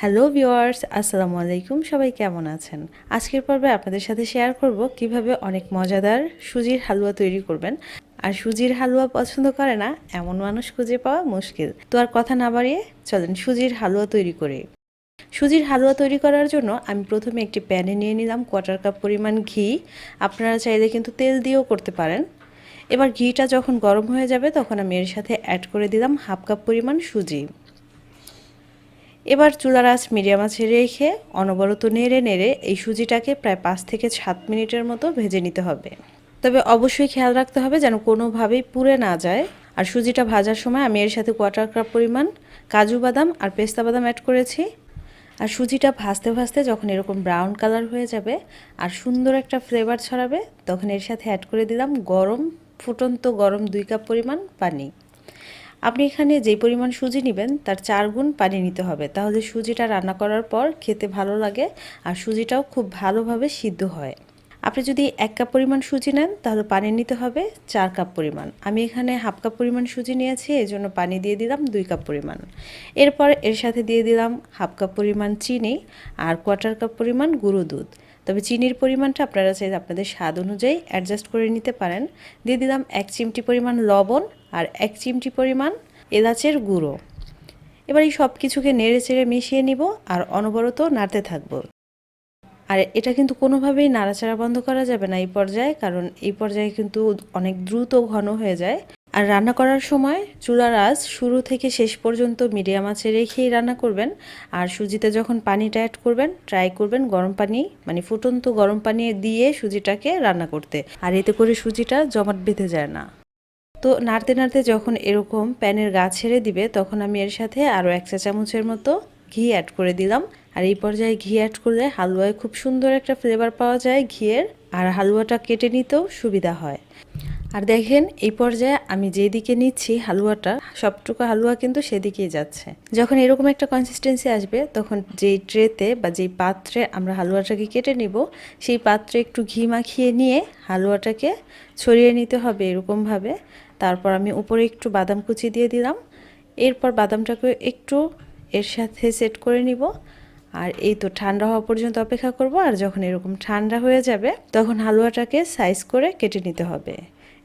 Hello viewers আসসালামু আলাইকুম সবাই কেমন আছেন? আজকের পর্বে আপনাদের সাথে শেয়ার করব কীভাবে অনেক মজাদার সুজির হালুয়া তৈরি করবেন। আর সুজির হালুয়া পছন্দ করে না, এমন মানুষ খুঁজে পাওয়া মুশকিল। তো আর কথা না বাড়িয়ে চলেন সুজির হালুয়া তৈরি করে। সুজির হালুয়া তৈরি করার জন্য আমি প্রথমে একটি প্যানে নিয়ে নিলাম কোয়ার্টার কাপ পরিমাণ ঘি। আপনারা চাইলে কিন্তু তেল দিয়েও করতে পারেন। এবার ঘিটা যখন গরম হয়ে যাবে, তখন আমি এর সাথে অ্যাড করে দিলাম হাফ কাপ পরিমাণ সুজি। এবার চুলার আঁচ মিডিয়াম আঁচে রেখে অনবরত নেড়ে নেড়ে এই সুজিটাকে প্রায় পাঁচ থেকে সাত মিনিটের মতো ভেজে নিতে হবে। তবে অবশ্যই খেয়াল রাখতে হবে যেন কোনোভাবেই পুড়ে না যায়। আর সুজিটা ভাজার সময় আমি এর সাথে কোয়াটার কাপ পরিমাণ কাজু বাদাম আর পেস্তা বাদাম অ্যাড করেছি। আর সুজিটা ভাজতে ভাজতে যখন এরকম ব্রাউন কালার হয়ে যাবে আর সুন্দর একটা ফ্লেভার ছড়াবে, তখন এর সাথে অ্যাড করে দিলাম গরম, ফুটন্ত গরম দুই কাপ পরিমাণ পানি। আপনি এখানে যেই পরিমাণ সুজি নেবেন, তার চার গুণ পানি নিতে হবে। তাহলে সুজিটা রান্না করার পর খেতে ভালো লাগে আর সুজিটাও খুব ভালোভাবে সিদ্ধ হয়। আপনি যদি এক কাপ পরিমাণ সুজি নেন, তাহলে পানি নিতে হবে চার কাপ পরিমাণ। আমি এখানে হাফ কাপ পরিমাণ সুজি নিয়েছি, এই জন্য পানি দিয়ে দিলাম দুই কাপ পরিমাণ। এরপর এর সাথে দিয়ে দিলাম হাফ কাপ পরিমাণ চিনি আর কোয়ার্টার কাপ পরিমাণ গুঁড়ো দুধ। তবে চিনির পরিমাণটা আপনারা চাইলে আপনাদের স্বাদ অনুযায়ী অ্যাডজাস্ট করে নিতে পারেন। দিয়ে দিলাম এক চিমটি পরিমাণ লবণ আর এক চিমটি পরিমাণ এলাচের গুঁড়ো। এবার এই সব কিছুকে নেড়ে চেড়ে মিশিয়ে নিব আর অনবরত নাড়তে থাকব। আর এটা কিন্তু কোনোভাবেই নাড়াচাড়া বন্ধ করা যাবে না এই পর্যায়ে, কারণ এই পর্যায়ে কিন্তু অনেক দ্রুত ঘন হয়ে যায়। আর রান্না করার সময় চুলার আঁচ শুরু থেকে শেষ পর্যন্ত মিডিয়াম আঁচে রেখেই রান্না করবেন। আর সুজিতে যখন পানিটা অ্যাড করবেন, ট্রাই করবেন গরম পানি মানে ফুটন্ত গরম পানি দিয়ে সুজিটাকে রান্না করতে। আর এতে করে সুজিটা জমাট বেঁধে যায় না। তো নাড়তে নাড়তে যখন এরকম প্যানের গা ছেড়ে দিবে, তখন আমি এর সাথে আরও এক চা চামচের মতো ঘি অ্যাড করে দিলাম। আর এই পর্যায়ে ঘি অ্যাড করলে হালুয়ায় খুব সুন্দর একটা ফ্লেভার পাওয়া যায় ঘিয়ের, আর হালুয়াটা কেটে নিতেও সুবিধা হয়। আর দেখেন, এই পর্যায়ে আমি যেদিকে নিচ্ছি হালুয়াটা, সবটুকু হালুয়া কিন্তু সেদিকেই যাচ্ছে। যখন এরকম একটা কনসিস্টেন্সি আসবে, তখন যেই ট্রেতে বা যেই পাত্রে আমরা হালুয়াটাকে কেটে নিব, সেই পাত্রে একটু ঘি মাখিয়ে নিয়ে হালুয়াটাকে ছড়িয়ে নিতে হবে এরকমভাবে। তারপর আমি উপরে একটু বাদাম কুচি দিয়ে দিলাম। এরপর বাদামটাকে একটু এর সাথে সেট করে নিব। আর এই তো ঠান্ডা হওয়া পর্যন্ত অপেক্ষা করব, আর যখন এরকম ঠান্ডা হয়ে যাবে, তখন হালুয়াটাকে সাইজ করে কেটে নিতে হবে।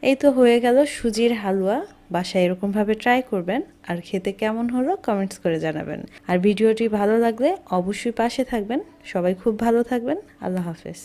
এই তো হয়ে গেল সুজির হালুয়া। বাসায় এরকমভাবে ট্রাই করবেন। আর খেতে কেমন হলো কমেন্টস করে জানাবেন। আর ভিডিওটি ভালো লাগলে অবশ্যই পাশে থাকবেন। সবাই খুব ভালো থাকবেন। আল্লাহ হাফেজ।